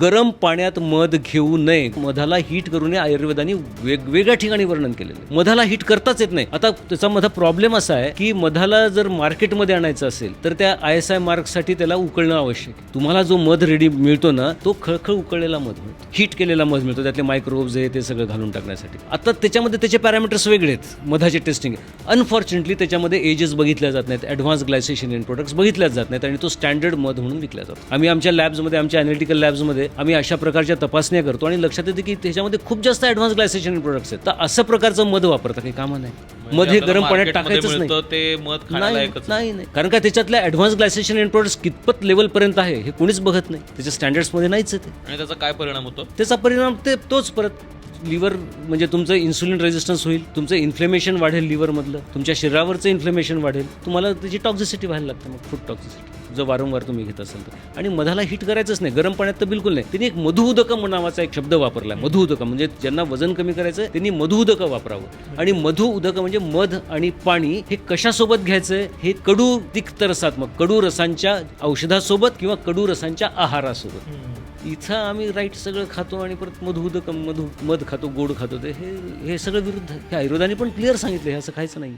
गरम पाण्यात मध घेऊ नये. मधाला हीट करू नये आयुर्वेदाने वेगवेगळ्या ठिकाणी वर्णन केलेलं आहे. मधाला हीट करताच येत नाही. आता त्याचा मधा प्रॉब्लेम असा आहे की मधाला जर मार्केटमध्ये आणायचं असेल तर त्या आय एस आय मार्कसाठी त्याला उकळणं आवश्यक आहे. तुम्हाला जो मध रेडी मिळतो ना तो खळखळ उकळलेला मध मिळतो. हीट केलेला मध मिळतो. त्यातले मायक्रोब्स आहे ते सगळं घालून टाकण्यासाठी. आता त्याच्यामध्ये त्याचे पॅरामीटर्स वेगळे आहेत. मधाचे टेस्टिंग अनफॉर्च्युनेटली त्याच्यामध्ये एजेस बघितल्या जात नाहीत. ॲडव्हान्स ग्लायसेशन इन प्रोडक्ट्स बघितल्याच जात नाहीत आणि तो स्टँडर्ड मध म्हणून विकला जातो. आम्ही आमच्या लॅब्समध्ये आमच्या अॅनालिटिकल लॅब्समध्ये आम्ही अशा प्रकारच्या तपासण्या करतो आणि लक्षात येते की त्याच्यामध्ये खूप जास्त ॲडव्हान्स ग्लायसेशन इन प्रोडक्ट्स आहेत. तर असं प्रकारचं मध वापरता काही कामं नाही. मध हे गरम पाण्यात टाकायचंच नाही. ते मध नाही नाही. नाही कारण का त्याच्यातल्या ॲडव्हान्स ग्लायसेशन इन प्रोडक्ट्स कितपत लेवलपर्यंत आहे हे कोणीच बघत नाही. त्याच्या स्टँडर्ड्समध्ये नाहीच आहे आणि त्याचा काय परिणाम होतो? त्याचा परिणाम ते तोच परत लिव्हर म्हणजे तुमचं इन्सुलिन रेजिस्टन्स होईल तुमचं इन्फ्लेमेशन वाढेल लिव्हरमधलं तुमच्या शरीरावरचं इन्फ्लेमेशन वाढेल. तुम्हाला त्याची टॉक्झिसिटी व्हायला लागते मग फूड टॉक्झिसिटी जर वारंवार तुम्ही घेत असाल तर. आणि मधाला हिट करायचंच नाही गरम पाण्यात तर बिलकुल नाही. त्यांनी एक मधुउदकम नावाचा एक शब्द वापरला आहे मधुउदकम. म्हणजे ज्यांना वजन कमी करायचं आहे त्यांनी मधुउदकं वापरावं. आणि मधुउदक म्हणजे मध आणि पाणी हे कशासोबत घ्यायचं? हे कडू तिक्त रसात्मक कडू रसांच्या औषधासोबत किंवा कडू रसांच्या आहारासोबत. इथं आम्ही राईट सगळं खातो आणि परत मधुदक मधु मध खातो गोड खातो ते हे हे सगळं विरुद्ध आहे. हे आयुर्वेदाने पण क्लिअर सांगितलं हे असं खायचं नाही